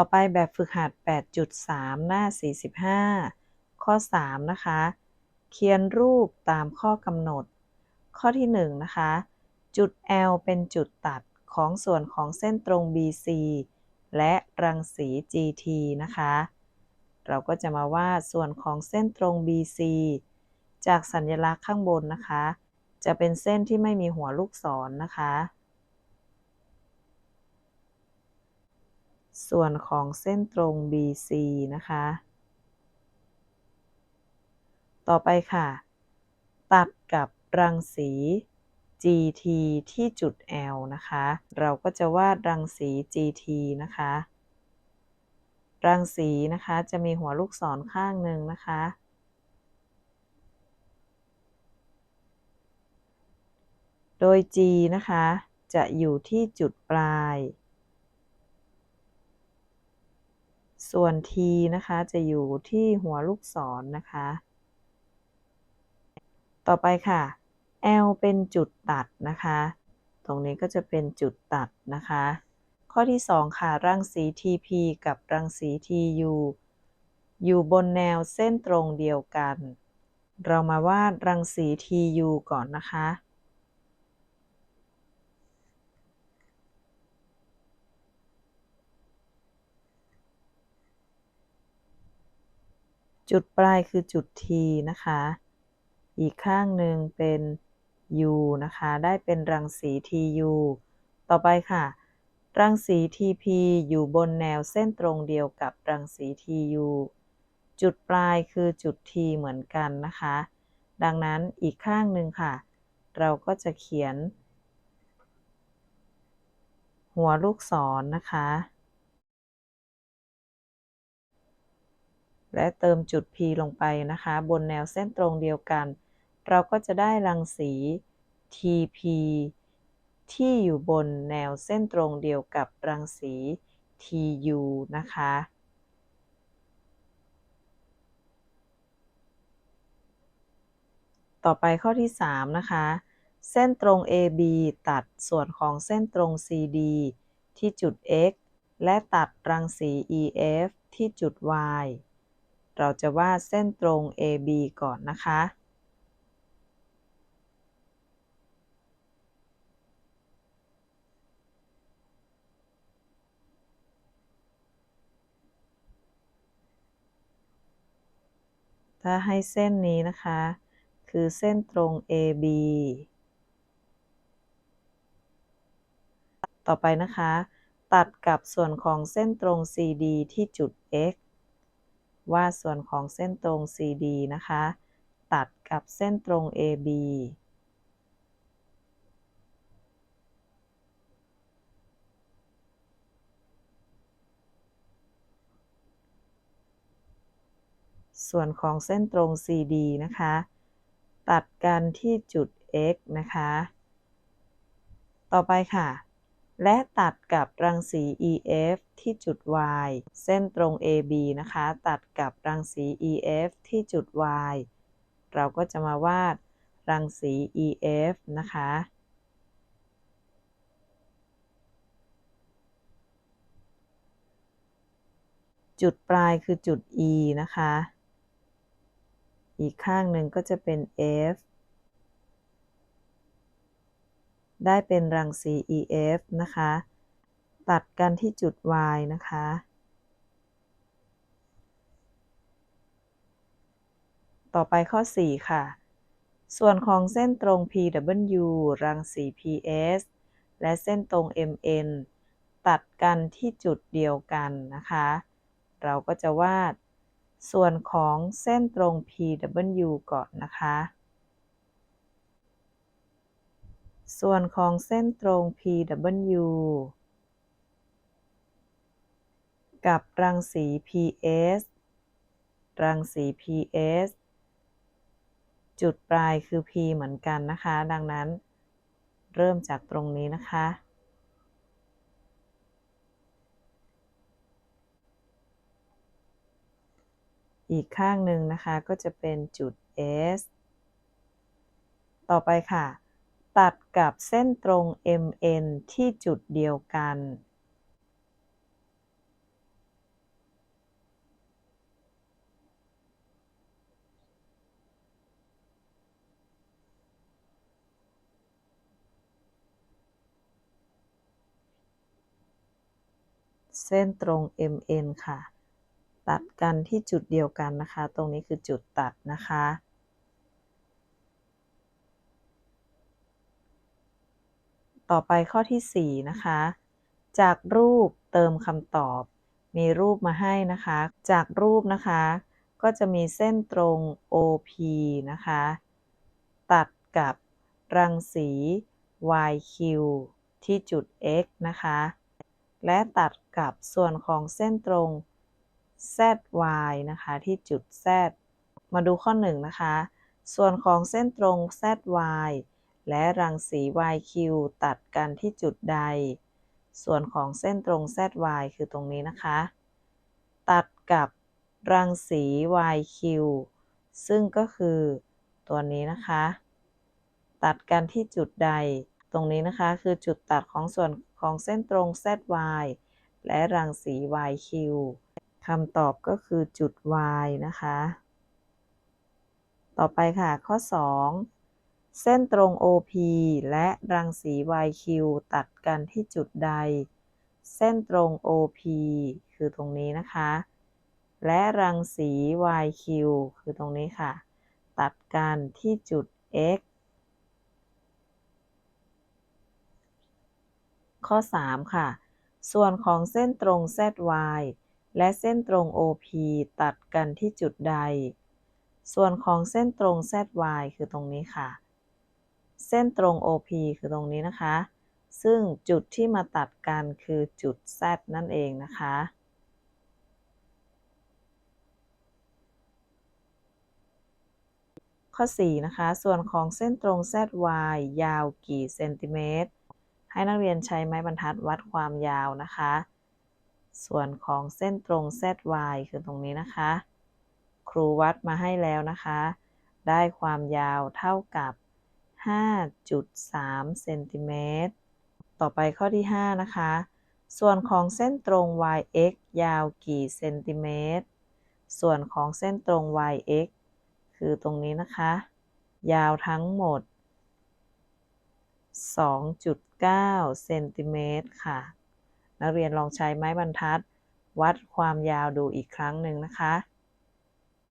ต่อไปแบบฝึกหัด 8.3 หน้า 45 ข้อ 3 นะคะ เขียนรูปตามข้อกำหนด ข้อที่ 1 นะคะ จุด L เป็นจุดตัดของส่วนของเส้นตรง BC และรังสี GT นะคะ เราก็จะมาวาดส่วนของเส้นตรง BC จากสัญลักษณ์ข้างบนนะคะ จะเป็นเส้นที่ไม่มีหัวลูกศรนนะคะ ส่วนของเส้นตรง BC นะคะ ต่อไปค่ะ ตัดกับรังสี GT ที่จุด L นะคะ เราก็จะวาดรังสี GT นะคะ รังสีนะคะจะมีหัวลูกศรข้างหนึ่งนะคะ โดย G นะคะจะอยู่ที่จุดปลาย ส่วน T นะคะจะอยู่ที่หัวลูกศรนนะคะ ต่อไปค่ะ L เป็นจุดตัดนะคะ ตรงนี้ก็จะเป็นจุดตัดนะคะ ข้อที่ 2 ค่ะ รังสี TP กับรังสี TU อยู่บนแนวเส้นตรงเดียวกัน เรามาวาดรังสี TU ก่อนนะคะ จุดปลายคือจุด T นะคะ อีกข้างหนึ่งเป็น U นะคะ ได้เป็นรังสี TU ต่อไปค่ะ รังสี TP อยู่บนแนวเส้นตรงเดียวกับรังสี TU จุดปลายคือจุด T เหมือนกันนะคะ ดังนั้นอีกข้างหนึ่งค่ะ เราก็จะเขียน หัวลูกศรนนะคะ และเติมจุด P ลงไปนะคะ บนแนวเส้นตรงเดียวกัน เราก็จะได้รังสี TP ที่อยู่บนแนวเส้นตรงเดียวกับรังสี TU นะคะ ต่อไปข้อที่ 3 นะคะ เส้นตรง AB ตัดส่วนของเส้นตรง CD ที่จุด X และตัดรังสี EF ที่จุด Y เราจะวาดเส้นตรง AB ก่อนนะคะ ถ้าให้เส้นนี้นะคะ คือเส้นตรง AB ต่อไปนะคะ ตัดกับส่วนของเส้นตรง CD ที่จุด X วาดส่วนของเส้นตรง CD นะคะ ตัดกับเส้นตรง AB ส่วนของเส้นตรง CD นะคะ ตัดกันที่จุด X นะคะ ต่อไปค่ะ และตัดกับรังสี EF ที่จุด Y เส้นตรง AB นะคะ ตัดกับรังสี EF ที่จุด Y เราก็จะมาวาดรังสี EF นะคะ จุดปลายคือจุด E นะคะ อีกข้างหนึ่งก็จะเป็น F ได้เป็นรังสี EF นะคะ ตัดกันที่จุด Y นะคะ ต่อไปข้อ 4 ค่ะ ส่วนของเส้นตรง PW รังสี PS และเส้นตรง MN ตัดกันที่จุดเดียวกันนะคะ เราก็จะวาดส่วนของเส้นตรง PW ก่อนนะคะ ส่วนของเส้นตรง PW กับรังสี PS รังสี PS จุดปลายคือ P เหมือนกันนะคะ ดังนั้นเริ่มจากตรงนี้นะคะ อีกข้างหนึ่งนะคะก็จะเป็นจุด S ต่อไปค่ะ ตัดกับเส้นตรง MN ที่จุดเดียวกัน เส้นตรง MN ค่ะ ตัดกันที่จุดเดียวกันนะคะ ตรงนี้คือจุดตัดนะคะ ต่อไปข้อที่ 4 นะคะ จากรูปเติมคำตอบ มีรูปมาให้นะคะ จากรูปนะคะ ก็จะมีเส้นตรง OP นะคะ ตัดกับรังสี YQ ที่จุด X นะคะ และตัดกับส่วนของเส้นตรง ZY นะคะ ที่จุด Z มาดูข้อ 1 นะคะ ส่วนของเส้นตรง ZY และรังสี YQ ตัดกันที่จุดใด ส่วนของเส้นตรง ZY คือตรงนี้นะคะ ตัดกับรังสี YQ ซึ่งก็คือตัวนี้นะคะ ตัดกันที่จุดใด ตรงนี้นะคะคือจุดตัดของส่วนของเส้นตรง ZY และรังสี YQ คำตอบก็คือจุด Y นะคะ ต่อไปค่ะข้อ 2 เส้นตรง OP และรังสี YQ ตัดกันที่จุดใด เส้นตรง OP คือตรงนี้นะคะ และรังสี YQ คือตรงนี้ค่ะ ตัดกันที่จุด X ข้อ 3 ค่ะ ส่วนของเส้นตรง ZY และเส้นตรง OP ตัดกันที่จุดใด ส่วนของเส้นตรง ZY คือตรงนี้ค่ะ เส้นตรง OP คือตรงนี้นะคะ ซึ่งจุดที่มาตัดกันคือจุด Z นั่นเองนะคะ ข้อ 4 นะคะ ส่วนของเส้นตรง ZY ยาวกี่เซนติเมตร ให้นักเรียนใช้ไม้บรรทัดวัดความยาวนะคะ ส่วนของเส้นตรง ZY คือตรงนี้นะคะ ครูวัดมาให้แล้วนะคะ ได้ความยาวเท่ากับ 5.3เซนติเมตร ต่อไปข้อที่ 5 นะคะ ส่วนของเส้นตรง YX ยาวกี่เซนติเมตร ส่วนของเส้นตรง YX คือตรงนี้นะคะ ยาวทั้งหมด 2.9เซนติเมตรค่ะ นักเรียนลองใช้ไม้บรรทัด วัดความยาวดูอีกครั้งหนึ่งนะคะ